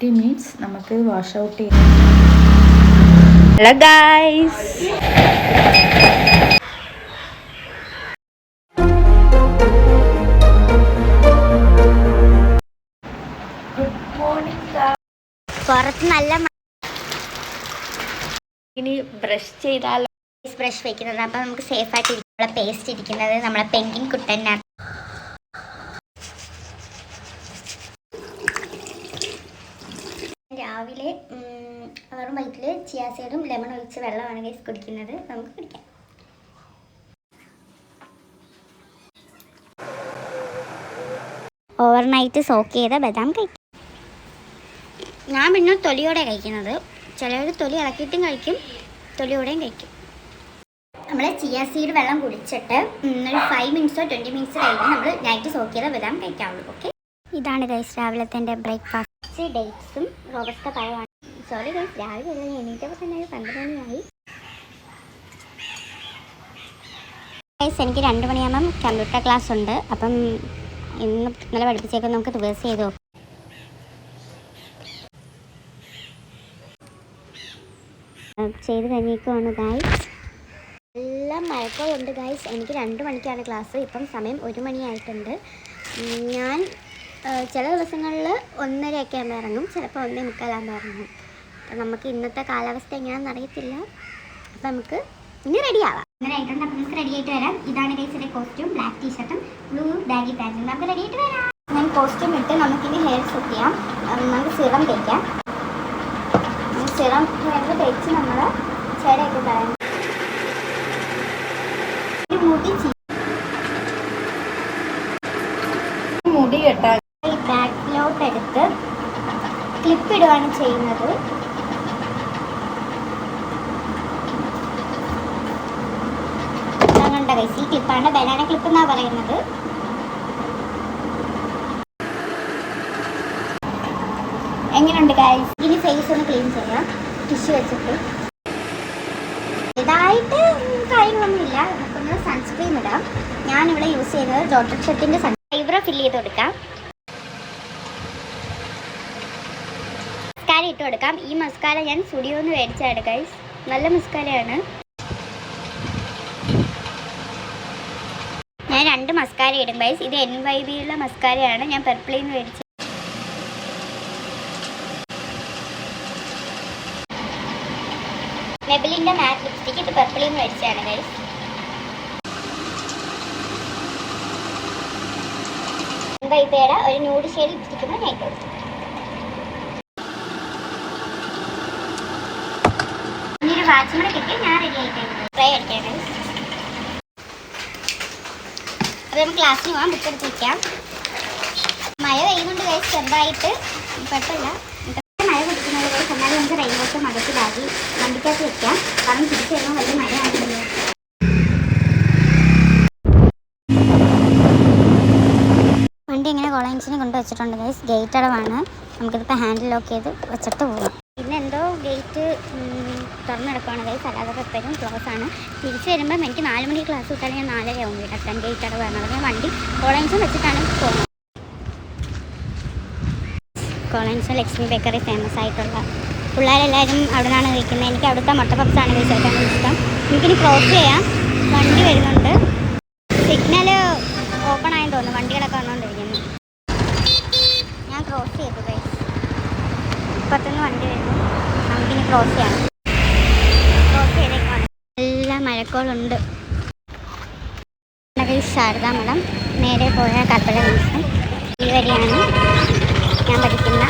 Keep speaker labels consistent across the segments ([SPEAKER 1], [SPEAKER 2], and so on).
[SPEAKER 1] Fifty minutes നമുക്ക് wash out ചെയ്യാം hello guys good morning
[SPEAKER 2] പുറത്ത് നല്ല
[SPEAKER 1] ഇനി ബ്രഷ് ചെയ്താലോ
[SPEAKER 2] ബ്രഷ് വെക്കുന്നത്. അപ്പം നമുക്ക് സേഫ് ആയിട്ട് ഇരിക്കും. പേസ്റ്റ് ഇരിക്കുന്നത് നമ്മളെ പെൻഗിൻ കുട്ടനാണ് രാവിലെ വെറും വയറ്റിൽ ചിയാസൈഡും ലെമൺ ഒഴിച്ച് വെള്ളമാണ് ഗൈസ് കുടിക്കുന്നത്. നമുക്ക് കുടിക്കാം. ഓവർനൈറ്റ് സോക്ക് ചെയ്ത ബദാം കഴിക്കും. ഞാൻ പിന്നെ തൊലിയോടെ കഴിക്കുന്നത്. ചിലർ തൊലി ഇളക്കിയിട്ടും കഴിക്കും തൊലിയോടെയും കഴിക്കും. നമ്മൾ ചിയ സീഡ് വെള്ളം കുടിച്ചിട്ട് ഒരു ഫൈവ് മിനിറ്റ്സോ ട്വന്റി മിനിറ്റ്സ് കഴിഞ്ഞ് നമ്മൾ നൈറ്റ് സോക്ക് ചെയ്ത ബദാം കഴിക്കാവുള്ളൂ ഓക്കെ ഇതാണ് ഗൈസ് രാവിലത്തെ എന്റെ ബ്രേക്ക്ഫാസ്റ്റ് ഡേറ്റ്സും റോബസ്റ്റ പഴമാണ്. സോറി ഗൈസ് രാവിലെ അല്ല എണീറ്റപ്പോൾ തന്നെ ഒരു പന്ത്രണ്ട് മണിയായി. ഗൈസ് എനിക്ക് രണ്ട് മണിയാകുമ്പം കമ്പ്യൂട്ടർ ക്ലാസ് ഉണ്ട്. അപ്പം ഇന്ന് ഇന്നലെ പഠിപ്പിച്ചേക്കും നമുക്ക് റിവേഴ്സ് ചെയ്ത് നോക്കാം. ചെയ്ത് കഴിഞ്ഞേക്കുവാണ് ഗൈസ് എല്ലാം മഴക്കമുണ്ട് ഗൈസ് എനിക്ക് രണ്ട് മണിക്കാണ് ക്ലാസ് ഇപ്പം സമയം ഒരു മണിയായിട്ടുണ്ട്. ഞാൻ ചില ദിവസങ്ങളിൽ ഒന്നരയൊക്കെ ആകുമ്പോൾ ഇറങ്ങും ചിലപ്പോൾ ഒന്നേ മുക്കാലാകുമ്പോൾ ഇറങ്ങും. അപ്പം നമുക്ക് ഇന്നത്തെ കാലാവസ്ഥ എങ്ങനെയാണെന്ന് അറിയത്തില്ല. അപ്പം നമുക്ക് ഇനി റെഡി ആവാം. അങ്ങനെ ആയിട്ടുണ്ട് അപ്പം നമുക്ക് റെഡി ആയിട്ട് വരാം. ഇതാണ് ഗൈസിന്റെ കോസ്റ്റ്യൂം ബ്ലാക്ക് ടീഷർട്ടും ബ്ലൂ ബാഗി പാന്റും നമുക്ക് റെഡി ആയിട്ട് വരാം. ഞാൻ കോസ്റ്റ്യൂം ഇട്ട് നമുക്കിനി ഹെയർ സെറ്റ് ചെയ്യാം. നമുക്ക് സിറം തേക്കാം. സിറം ഹെയർ തേച്ച് നമ്മൾ ചേടയൊക്കെ ചീ
[SPEAKER 1] മുടി കെട്ടാൻ
[SPEAKER 2] ഈ ബാക്കിലോട്ട് എടുത്ത് ഇടുകയാണ് ചെയ്യുന്നത്. ഞങ്ങളുടെ ഈ ക്ലിപ്പാണ് ബനാന ക്ലിപ്പ് എന്നാ പറയുന്നത്. എങ്ങനെയുണ്ട് ഗൈസ് ഇനി ഫേസ് ഒന്ന് ക്ലീൻ ചെയ്യാം. ടിഷ്യൂ വെച്ചിട്ട്. ഇതായിട്ട് കാര്യങ്ങളൊന്നുമില്ല. നമുക്കൊന്ന് സൺസ്ക്രീൻ ഇടാം. ഞാനിവിടെ യൂസ് ചെയ്യുന്നത് ഡോക്ടർ ഷെട്ടിന്റെ സൺ ഐബ്രോ ഫില്ല് ചെയ്ത് കൊടുക്കാം. മസ്കാര ഇട്ട് കൊടുക്കാം. ഈ മസ്കാര ഞാൻ സ്റ്റുഡിയോന്ന് മേടിച്ചാണ് ഗൈസ് നല്ല മസ്കാരയാണ് ഞാൻ രണ്ട് മസ്കാര ഇടും ഗൈസ് ഇത് എൻ വൈ ബിയുള്ള മസ്കാരയാണ് ഞാൻ പെർപ്പിളിൽ നിന്ന് മേടിച്ചത്. മെബിലിന്റെ മാറ്റ് ലിപ്സ്റ്റിക്ക് ഇത് പെർപ്പിളിൽ നിന്ന് മേടിച്ചതാണ് ഗൈസ് വൈബയുടെ ഒരു ന്യൂഡ് ഷെയ്ഡ് ലിപ്സ്റ്റിക്കുമ്പോൾ ഞാൻ ഇട്ട് കൊടുത്തു. കിട്ടി ഞാൻ ബുക്ക് എടുത്ത് വയ്ക്കാം മഴ പെയ്യുന്നുണ്ട് കഴിച്ച് ചെറുതായിട്ട്. കുഴപ്പമില്ല. മഴ കുടിക്കുന്നത് കഴിച്ച് എന്നാലും നമുക്ക് റെയിൻകോട്ട് മകത്ത് വണ്ടിക്കകത്ത് വെക്കാം. കാരണം തിരിച്ചു വലിയ മഴയാണല്ലോ വണ്ടി ഇങ്ങനെ കോളേജിനെ കൊണ്ടുവച്ചിട്ടുണ്ട് ഗൈസ് ഗേറ്റ് അടവാണ്. നമുക്കിതിപ്പോൾ ഹാൻഡിൽ ലോക്ക് ചെയ്ത് വെച്ചിട്ട് ഗേറ്റ് തുറന്നെടുക്കുകയാണ് ഗൈസ് അല്ലാതെ എപ്പോഴും ക്ലോസ് ആണ്. തിരിച്ച് വരുമ്പം എനിക്ക് നാല് മണിക്ക് ക്ലാസ് വിട്ടാൽ ഞാൻ നാലര ആവും വീടെത്താൻ ഗേറ്റ് അടവാണ് വരുന്നത് ഞാൻ വണ്ടി കോളേജും വെച്ചിട്ടാണ് പോകുന്നത്. കോളേജ് ലക്ഷ്മി ബേക്കറി ഫേമസ് ആയിട്ടുള്ള പിള്ളേരെല്ലാവരും അവിടെ നിന്നാണ് കഴിക്കുന്നത് എനിക്ക് അവിടുത്തെ മുട്ട പപ്സാണ് കഴിച്ചേക്കാൻ ഇഷ്ടം. എനിക്കിനി ക്രോസ് ചെയ്യാം. വണ്ടി വരുന്നുണ്ട്. സിഗ്നൽ ഓപ്പൺ ആയെന്ന് തോന്നുന്നു. വണ്ടികളൊക്കെ വന്നുകൊണ്ടിരിക്കുന്നു. ഞാൻ ക്രോസ് ചെയ്തു ഗൈസ് ഇപ്പത്തുനിന്ന് വണ്ടി വരുന്നു. നമുക്കിനി ക്രോസ് ചെയ്യാം. മഴക്കോളുണ്ട്. ശാരദാമഠം ശാരദ മഠം നേരെ പോയ കപ്പല ദിവസം ഈ വഴിയാണ് ഞാൻ പഠിക്കുന്ന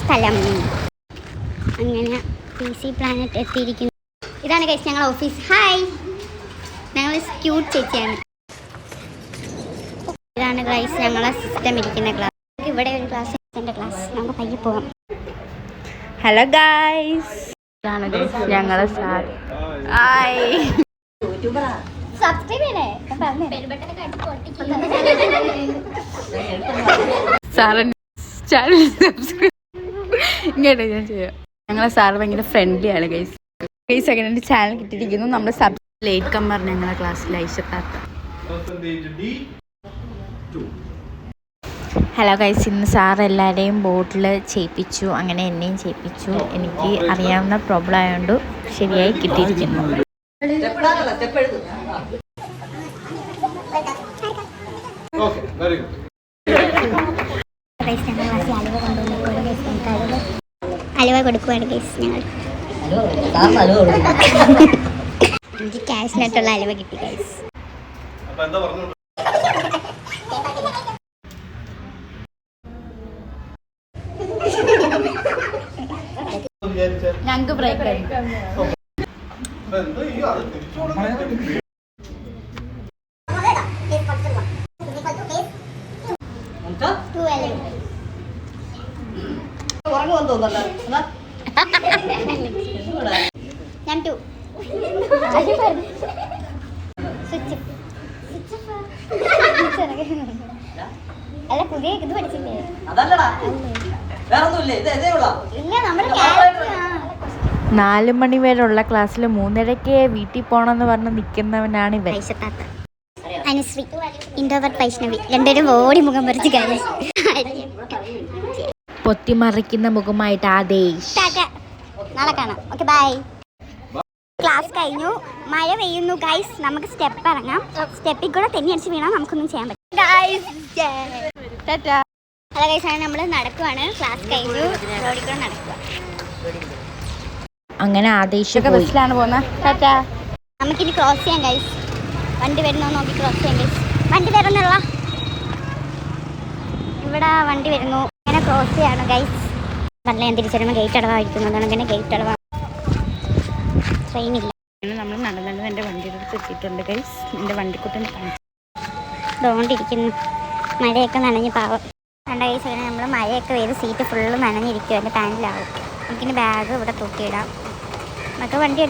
[SPEAKER 2] സ്ഥലം. അങ്ങനെ പി സി പ്ലാനറ്റ് എത്തിയിരിക്കുന്നു. ഇതാണ് കഴിച്ച് ഞങ്ങൾ ഓഫീസ് ഹായ് ഞങ്ങൾ ക്യൂട്ട് ചേച്ചിയാണ്. ഇതാണ് ക്ലാസ് ഞങ്ങളെ സിസ്റ്റം ഇരിക്കുന്ന ക്ലാസ് ഇവിടെ ഒരു ക്ലാസ് എന്റെ ക്ലാസ് നമുക്ക് പയ്യെ പോകാം.
[SPEAKER 1] ഹലോ ഗായ്സ് ഇതാണ് ഞങ്ങളെ സാർ ഹായ് ചാനൽ സബ്സ്ക്രൈബ് ഇങ്ങോട്ട് ഞാൻ ചെയ്യാം. ഞങ്ങളെ സാറ് ഭയങ്കര ഫ്രണ്ട്ലി ആണ് ഗൈസ് ഗൈസ് സെക്കൻഡ് ചാനൽ കിട്ടിയിരിക്കുന്നു. നമ്മുടെ സബ് ലേറ്റ് കമ്മർ ഞങ്ങളെ ക്ലാസ്സിൽ ഐശത്താത്ത. ഹലോ ഗൈസ് ഇന്ന് സാർ എല്ലാവരെയും ബോട്ടിൽ ചെയ്യിപ്പിച്ചു. അങ്ങനെ എന്നെയും ചെയ്യിപ്പിച്ചു. എനിക്ക് അറിയാവുന്ന പ്രോബ്ലം ആയതുകൊണ്ട് ശരിയായി കിട്ടിയിരിക്കുന്നു.
[SPEAKER 3] ഓക്കെ വെരി ഗുഡ്
[SPEAKER 2] അലുവ കൊടുക്കുവാണ് ഗൈസ് ഞങ്ങൾ. എനിക്ക് ക്യാഷിനായിട്ടുള്ള അലുവ കിട്ടി ഗൈസ്
[SPEAKER 1] ഞങ്ങൾക്ക് ബ്രേക്ക്
[SPEAKER 3] എന്താ ഈ അത് തിരിച്ചു കൊടുക്കാൻ
[SPEAKER 2] ഞാൻ ടു സ്വിച്ച് അല്ല പുതിയ ഇത് പഠിച്ചില്ലേ
[SPEAKER 4] അതല്ലടാ. വേറൊന്നുമില്ലേ ഇത് ഇതേ ഉള്ള.
[SPEAKER 2] ഇല്ല നമ്മുടെ ക്യാരക്ടർ
[SPEAKER 1] നാല് മണി വരെയുള്ള ക്ലാസ്സിൽ മൂന്നരയ്ക്ക് വീട്ടിൽ പോകണമെന്ന് പറഞ്ഞ് നിൽക്കുന്നവനാണ് ഇവൻ.
[SPEAKER 2] അനുശ്രീ. ഇൻഡോവർ വൈഷ്ണവി. രണ്ടുപേരും ഓടി മുഖം പറിച്ച് കാര്യം
[SPEAKER 1] പൊത്തിമറിക്കുന്ന മുഖമായിട്ട് ആദേശ്
[SPEAKER 2] നാളെ കാണാം. ഓക്കെ ബൈ ക്ലാസ് കഴിഞ്ഞു. മഴ പെയ്യുന്നു ഗൈസ് നമുക്ക് സ്റ്റെപ്പ് ഇറങ്ങാം. സ്റ്റെപ്പിൽ കൂടെ തെന്നി അടിച്ച് വീണാൽ നമുക്കൊന്നും ചെയ്യാൻ പറ്റും ഹലോ ഗൈസ് ആണ് നമ്മൾ നടക്കുവാണ്. ക്ലാസ് കഴിഞ്ഞു. റോഡിൽ കൂടെ നടക്കുക
[SPEAKER 1] അങ്ങനെ ആദേശിച്ചൊക്കെ
[SPEAKER 2] ബസ്സിലാണ് പോകുന്നത് നമുക്കിനി ക്രോസ് ചെയ്യാം ഗൈസ് വണ്ടി വരുന്നോ നോക്കി ക്രോസ് ചെയ്യാം ഗൈസ് വണ്ടി വരുന്നുള്ള ഇവിടെ വണ്ടി വരുന്നു. അങ്ങനെ ക്രോസ് ചെയ്യാണ് ഗൈസ് നല്ല ഞാൻ തിരിച്ചറിയുമ്പോൾ ഗേറ്റ് അടവായിരിക്കുന്നതാണ് അങ്ങനെ ഗേറ്റ് അടവാ. ട്രെയിൻ ഇല്ല.
[SPEAKER 1] നമ്മൾ നടന്നത് എന്റെ വണ്ടിയുടെ അടുത്ത് എത്തിയിട്ടുണ്ട് ഗൈസ് എന്റെ വണ്ടിക്കുട്ടൻ
[SPEAKER 2] ഇതുകൊണ്ടിരിക്കുന്നു. മഴയൊക്കെ നനഞ്ഞ് പാവം. രണ്ട് കൈസ് അങ്ങനെ നമ്മൾ മഴയൊക്കെ പെയ്ത് സീറ്റ് ഫുള്ള് നനഞ്ഞിരിക്കും എന്റെ പാനിലാവും നമുക്കിനി ബാഗ് ഇവിടെ തൂക്കിയിടാം. നമുക്ക് വണ്ടി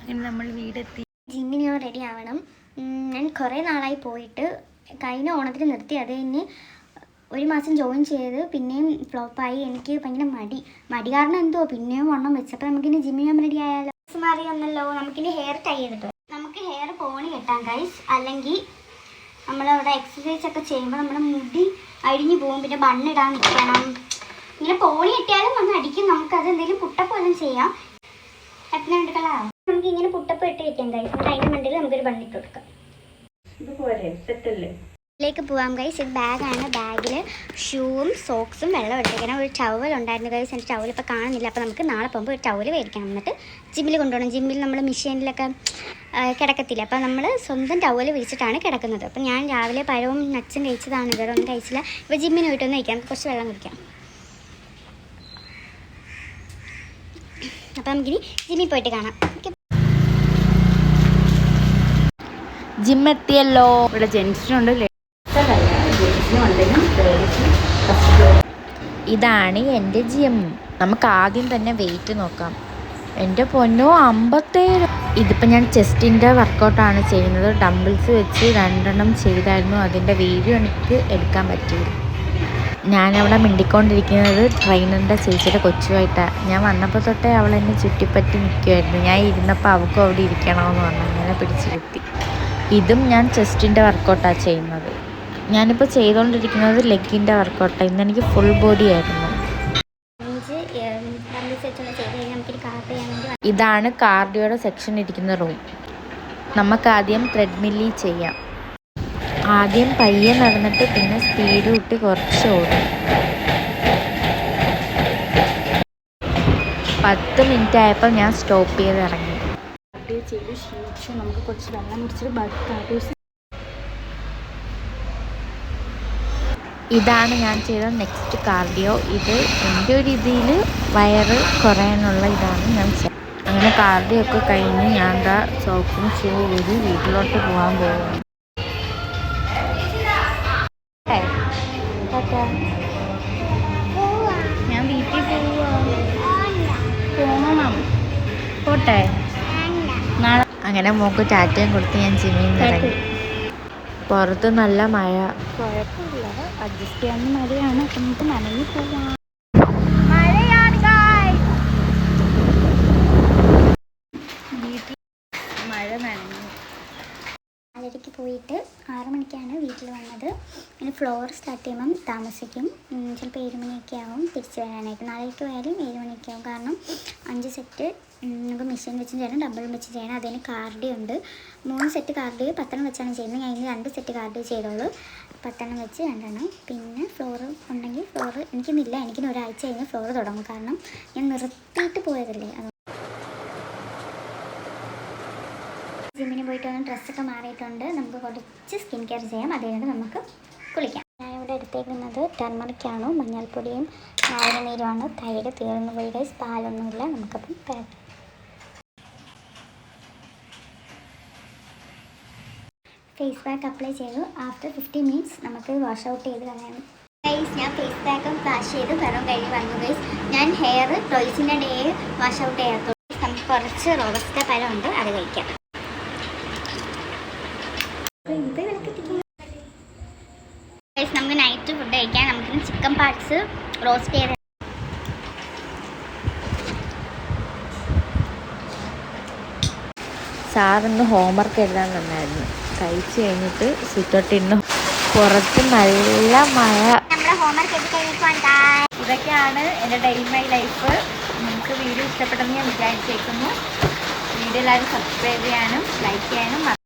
[SPEAKER 1] അങ്ങനെ നമ്മൾ വീടെത്തി.
[SPEAKER 2] ജിമ്മിന് ഞാൻ റെഡി ആവണം. ഞാൻ കുറേ നാളായി പോയിട്ട് കഴിഞ്ഞ ഓണത്തിന് നിർത്തി. അത് കഴിഞ്ഞ് ഒരു മാസം ജോയിൻ ചെയ്ത് പിന്നെയും ഫ്ലോപ്പായി എനിക്ക് ഭയങ്കര മടി. മടി കാരണം എന്തോ പിന്നെയും വണ്ണം വെച്ചപ്പോൾ നമുക്കിനി ജിമ്മിന് ഞാൻ റെഡി ആയാലോ? മാറി നമുക്കിനി ഹെയർ ടൈ ചെയ്തിട്ട് നമുക്ക് ഹെയർ പോണി കെട്ടാം ഗൈസ് അല്ലെങ്കിൽ നമ്മളവിടെ എക്സസൈസ് ഒക്കെ ചെയ്യുമ്പോൾ നമ്മുടെ മുടി അഴിഞ്ഞു പോകും പിന്നെ ബണ്ണിടാൻ നിൽക്കണം. ഇങ്ങനെ പോണി കെട്ടിയാലും വന്ന് അടിക്കും. നമുക്കത് എന്തെങ്കിലും പുട്ടപ്പ് ചെയ്യാം. എത്ര എടുക്കളാ നമുക്ക് ഇങ്ങനെ പുട്ടപ്പ് ഇട്ട് ഗൈസ് എന്നിട്ട് അതിന്റെ മണ്ടിൽ നമുക്കൊരു ബണ്ണിട്ട് കൊടുക്കാം. ഇതിലേക്ക് പോവാം ഗൈസ് ഇത് ബാഗാണ് ബാഗിൽ ഷൂവും സോക്സും വെള്ളം എടുത്തേക്കണം ഒരു ടവൽ ഉണ്ടായിരുന്നു ഗൈസ് എന്റെ ടവൽ ഇപ്പോൾ കാണുന്നില്ല. അപ്പോൾ നമുക്ക് നാളെ പോകുമ്പോൾ ഒരു ടവൽ മേടിക്കണം. എന്നിട്ട് ജിമ്മിൽ കൊണ്ടുപോകണം. ജിമ്മിൽ നമ്മൾ മെഷീനിലൊക്കെ കിടക്കത്തില്ല? അപ്പോൾ നമ്മൾ സ്വന്തം ടവൽ വിരിച്ചിട്ടാണ് കിടക്കുന്നത്. അപ്പോൾ ഞാൻ രാവിലെ പഴവും നച്ചും കഴിച്ചതാണ്. ഇവിടെ ഒന്നും കഴിച്ചില്ല. ഇപ്പോൾ ജിമ്മിന് പോയിട്ടൊന്ന് കഴിക്കാം. നമുക്ക് കുറച്ച് വെള്ളം കുടിക്കാം. അപ്പോൾ നമുക്കിനി ജിമ്മിൽ പോയിട്ട് കാണാം. ഓക്കെ
[SPEAKER 1] ജെൻസിനുണ്ട് ഇതാണ് എന്റെ ജിം നമുക്ക് ആദ്യം തന്നെ വെയിറ്റ് നോക്കാം. എന്റെ പൊന്നോ അമ്പത്തേഴ്. ഇതിപ്പോൾ ഞാൻ ചെസ്റ്റിന്റെ വർക്കൗട്ടാണ് ചെയ്യുന്നത്. ഡംബിൾസ് വെച്ച് രണ്ടെണ്ണം ചെയ്തായിരുന്നു. അതിന്റെ വീഡിയോ എനിക്ക് എടുക്കാൻ പറ്റിയത്. ഞാനവിടെ മിണ്ടിക്കൊണ്ടിരിക്കുന്നത് ട്രെയിനറിന്റെ ചേച്ചിയുടെ കൊച്ചുമായിട്ടാണ് ഞാൻ വന്നപ്പോൾ തൊട്ടേ അവൾ എന്നെ ചുറ്റിപ്പറ്റി നിൽക്കുമായിരുന്നു ഞാൻ ഇരുന്നപ്പോൾ അവൾക്കും അവിടെ ഇരിക്കണമെന്ന് പറഞ്ഞു. അങ്ങനെ പിടിച്ചിരുത്തി ഇതും ഞാൻ ചെസ്റ്റിന്റെ വർക്കൗട്ടാണ് ചെയ്യുന്നത്. ഞാനിപ്പോൾ ചെയ്തുകൊണ്ടിരിക്കുന്നത് ലെഗിന്റെ വർക്കൗട്ടാണ് ഇന്ന് എനിക്ക് ഫുൾ ബോഡി ആയിരുന്നു. ഇതാണ് കാർഡിയോയുടെ സെക്ഷൻ ഇരിക്കുന്ന റൂം നമുക്കാദ്യം ത്രെഡ്മില്ലിൽ ചെയ്യാം. ആദ്യം പയ്യെ നടന്നിട്ട് പിന്നെ സ്പീഡ് വിട്ട് കുറച്ച് ഓടും. പത്ത് മിനിറ്റ് ആയപ്പോൾ ഞാൻ സ്റ്റോപ്പ് ചെയ്ത് ഇറങ്ങി. ചെയ്ത് ക്ഷീണിച്ചു നമുക്ക് കുറച്ച് വെള്ളം കുടിച്ചിട്ട് ബാക്കി ഇതാണ് ഞാൻ ചെയ്ത നെക്സ്റ്റ് കാർഡിയോ ഇത് എന്റെ ഒരു രീതിയിൽ വയറ് കുറയാനുള്ള ഇതാണ് ഞാൻ അങ്ങനെ കാർഡിയോ ഒക്കെ കഴിഞ്ഞ് ഞാൻ എന്താ സോപ്പും ഷൂ ഊരി വീട്ടിലോട്ട് പോകാൻ പോകുന്നു ഞാൻ വീട്ടിൽ പോവാ. പോട്ടെ. നാളെ അങ്ങനെ മോക്ക് ടാറ്റയും കൊടുത്ത് ഞാൻ ജിമ്മിൽ നിന്ന് ഇറങ്ങി. പുറത്ത് നല്ല മഴ. കുഴപ്പമില്ല. അഡ്ജസ്റ്റ് ചെയ്യാവുന്ന മഴയാണ്. അപ്പം നമുക്ക് നനഞ്ഞു പോവാം. വീട്ടിൽ മഴ നനഞ്ഞു.
[SPEAKER 2] പോയിട്ട് ആറ് മണിക്കാണ് വീട്ടിൽ വന്നത്. ഇനി ഫ്ലോർ സ്റ്റാർട്ട് ചെയ്യുമ്പം താമസിക്കും. ചിലപ്പോൾ ഏഴ് മണിയൊക്കെ ആവും തിരിച്ചു വരാനായിട്ട്. നാലരയ്ക്ക് പോയാലും ഏഴ് മണിയൊക്കെ ആവും. കാരണം അഞ്ച് സെറ്റ് നമുക്ക് മെഷീൻ വെച്ചും ചെയ്യണം. ഡബിളും വെച്ച് ചെയ്യണം. അതിന് കാർഡി ഉണ്ട്. മൂന്ന് സെറ്റ് കാർഡി പത്തെണ്ണം വെച്ചാണ് ചെയ്യുന്നത്. ഞാൻ ഇനി രണ്ട് സെറ്റ് കാർഡി ചെയ്തോളൂ. പത്തെണ്ണം വെച്ച് രണ്ടെണ്ണം. പിന്നെ ഫ്ലോർ ഉണ്ടെങ്കിൽ ഫ്ലോർ എനിക്കിന്നില്ല. എനിക്കിനി ഒരാഴ്ച കഴിഞ്ഞ് ഫ്ലോർ തുടങ്ങും. കാരണം ഞാൻ നിർത്തിയിട്ട് പോയതല്ലേ. അത് ജിമ്മിന് പോയിട്ട് വന്ന് ഡ്രസ്സൊക്കെ മാറിയിട്ടുണ്ട്. നമുക്ക് കുറച്ച് സ്കിൻ കെയർ ചെയ്യാം. അത് കഴിഞ്ഞിട്ട് നമുക്ക് കുളിക്കാം. ഞാൻ ഇവിടെ എടുത്തേക്കുന്നത് ടർമറിക്കാണ് മഞ്ഞൾപ്പൊടിയും നാരങ്ങനീരുമാണ് തൈര് തീർന്നു പോയി പാലൊന്നുമില്ല. നമുക്കപ്പം ഫേസ് പാക്ക് അപ്ലൈ ചെയ്തു. ആഫ്റ്റർ ഫിഫ്റ്റി മിനിറ്റ്സ് നമുക്ക് വാഷ് ഔട്ട് ചെയ്ത് കളയാം. ഗൈസ് ഞാൻ ഫേസ് പാക്കും ഫ്ലാഷ് ചെയ്ത് വെറും കഴിഞ്ഞ് വന്നു ഗൈസ് ഞാൻ ഹെയർ ടോയ്സിന്റെ ഡേ വാഷ് ഔട്ട് ചെയ്യാത്തുള്ളൂ നമുക്ക് കുറച്ച് റോബസ്റ്റ ഉണ്ട് അത് കഴിക്കാം. ഗൈസ് നമുക്ക് നൈറ്റ് ഫുഡ് കഴിക്കാം. നമുക്ക് ചിക്കൻ പാർട്സ് റോസ്റ്റ് ചെയ്ത്
[SPEAKER 1] സാറിന്ന് ഹോംവർക്ക് എഴുതാൻ തന്നായിരുന്നു. കഴിച്ച് കഴിഞ്ഞിട്ട് സിറ്റോട്ടിന്ന് പുറത്ത് നല്ല മഴ. ഇതൊക്കെയാണ് എന്റെ ഡെയിലി മൈ ലൈഫ് നിങ്ങൾക്ക് വീഡിയോ ഇഷ്ടപ്പെട്ടെന്ന് ഞാൻ വിചാരിച്ചേക്കുന്നു. വീഡിയോ എല്ലാവരും സബ്സ്ക്രൈബ് ചെയ്യാനും ലൈക്ക് ചെയ്യാനും